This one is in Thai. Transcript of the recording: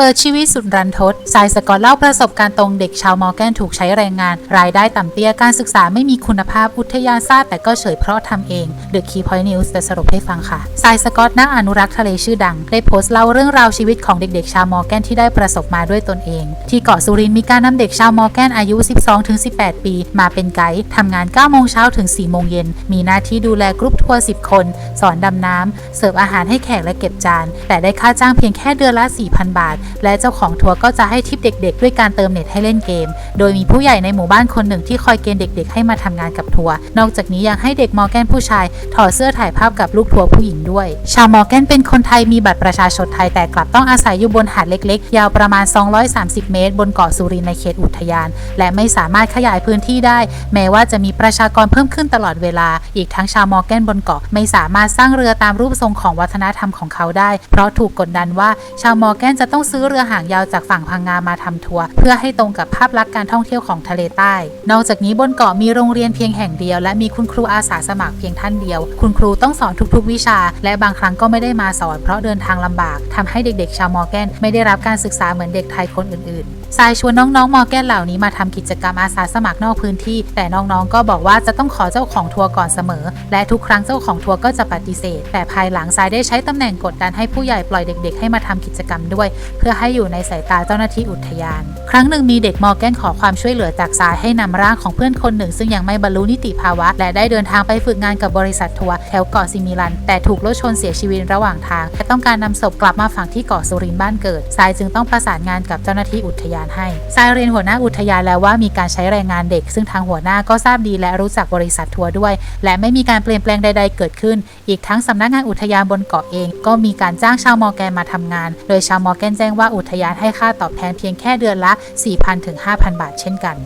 เปิดชีวิตสุดรันทดสายสกอตเล่าประสบการณ์ตรงเด็กชาวมอร์แกนถูกใช้แรงงาน รายได้ต่ำเตี้ยการศึกษาไม่มีคุณภาพอุทยานซาแต่ก็เฉยเพราะทำเอง The Key Point News จะสรุปให้ฟังค่ะ สายสกอตนักอนุรักษ์ทะเลชื่อดัง ได้โพสต์เล่าเรื่องราวชีวิตของเด็กๆ ชาวมอร์แกนที่ได้ประสบมาด้วยตนเอง ที่เกาะสุรินมีการนำเด็กชาวมอร์แกนอายุ 12-18 ปี มาเป็นไกด์ทำงาน 9 โมงเช้าถึง 4 โมงเย็น มีหน้าที่ดูแลกรุ๊ปทัวร์ 10 คน สอนดำน้ำเสิร์ฟอาหารให้แขกและเก็บจานแต่ได้ค่าจ้างเพียงแค่เดือนละ 4,000 บาทและเจ้าของทัวร์ก็จะให้ทิปเด็ก ๆ ด้วยการเติมเน็ตให้เล่นเกม โดยมีผู้ใหญ่ในหมู่บ้านคนหนึ่งที่คอยเกณฑ์เด็ก ๆ ให้มาทำงานกับทัวร์ นอกจากนี้ยังให้เด็กมอร์แกนผู้ชาย ถอดเสื้อถ่ายภาพกับลูกทัวร์ผู้หญิงด้วย ชาวมอร์แกนเป็นคนไทยมีบัตรประชาชนไทยแต่กลับต้องอาศัยอยู่บนหาดเล็ก ๆ ยาวประมาณ 230 เมตร บนเกาะสุรินในเขตอุทยาน และไม่สามารถขยายพื้นที่ได้ แม้ว่าจะมีประชากรเพิ่มขึ้นตลอดเวลา อีกทั้งชาวมอร์แกนบนเกาะไม่สามารถสร้างเรือตามรูปทรงของวัฒนธรรมของเขาได้ เพราะถูกกดดันว่าชาวมอร์แกนจะต้องซื้อเรือหางยาวจากฝั่งพังงามาทำทัวร์เพื่อให้ตรงกับภาพลักษณ์การท่องเที่ยวของทะเลใต้ นอกจากนี้บนเกาะมีโรงเรียนเพียงแห่งเดียว และมีคุณครูอาสาสมัครเพียงท่านเดียว คุณครูต้องสอนทุกๆ วิชา และบางครั้งก็ไม่ได้มาสอนเพราะเดินทางลำบากทำให้เด็กๆ ชาวมอร์แกนไม่ได้รับการศึกษาเหมือนเด็กไทยคนอื่นๆสายชวนน้องๆมอร์แกนเหล่านี้มาทำกิจกรรมอาสาสมัครนอกพื้นที่ แต่น้องๆก็บอกว่าจะต้องขอเจ้าของทัวร์ก่อนเสมอ และทุกครั้งเจ้าของทัวร์ก็จะปฏิเสธ แต่ภายหลังสายได้ใช้ตำแหน่งกดดันให้ผู้ใหญ่ปล่อยเด็ก ๆ ให้มาทำกิจกรรมด้วยเพื่อให้อยู่ในสายตาเจ้าหน้าที่อุทยาน ครั้งหนึ่งมีเด็กมอร์แกนขอความช่วยเหลือจากสายให้นำร่างของเพื่อนคนหนึ่ง ซึ่งยังไม่บรรลุนิติภาวะ และได้เดินทางไปฝึกงานกับบริษัททัวร์แถวเกาะซิมิลัน แต่ถูกรถชนเสียชีวิตระหว่างทางและต้องการนำศพกลับมาฝังที่เกาะสุรินบ้านเกิด สายจึงต้องประสานงานกับเจ้าหน้าที่อุทยานให้สายเรียนหัวหน้าอุทยานแล้วว่ามีการใช้แรงงานเด็ก ซึ่งทางหัวหน้าก็ทราบดีและรู้จักบริษัททัวร์ด้วย และไม่มีการเปลี่ยนแปลงใด ๆ เกิดขึ้น อีกทั้งสำนักงานอุทยานบนเกาะเอง ก็มีการจ้างชาวมอร์แกนมาทำงาน โดยชาวมอร์แกนแจ้งว่าอุทยานให้ค่าตอบแทนเพียงแค่เดือนละ 4,000ถึง5,000 บาทเช่นกัน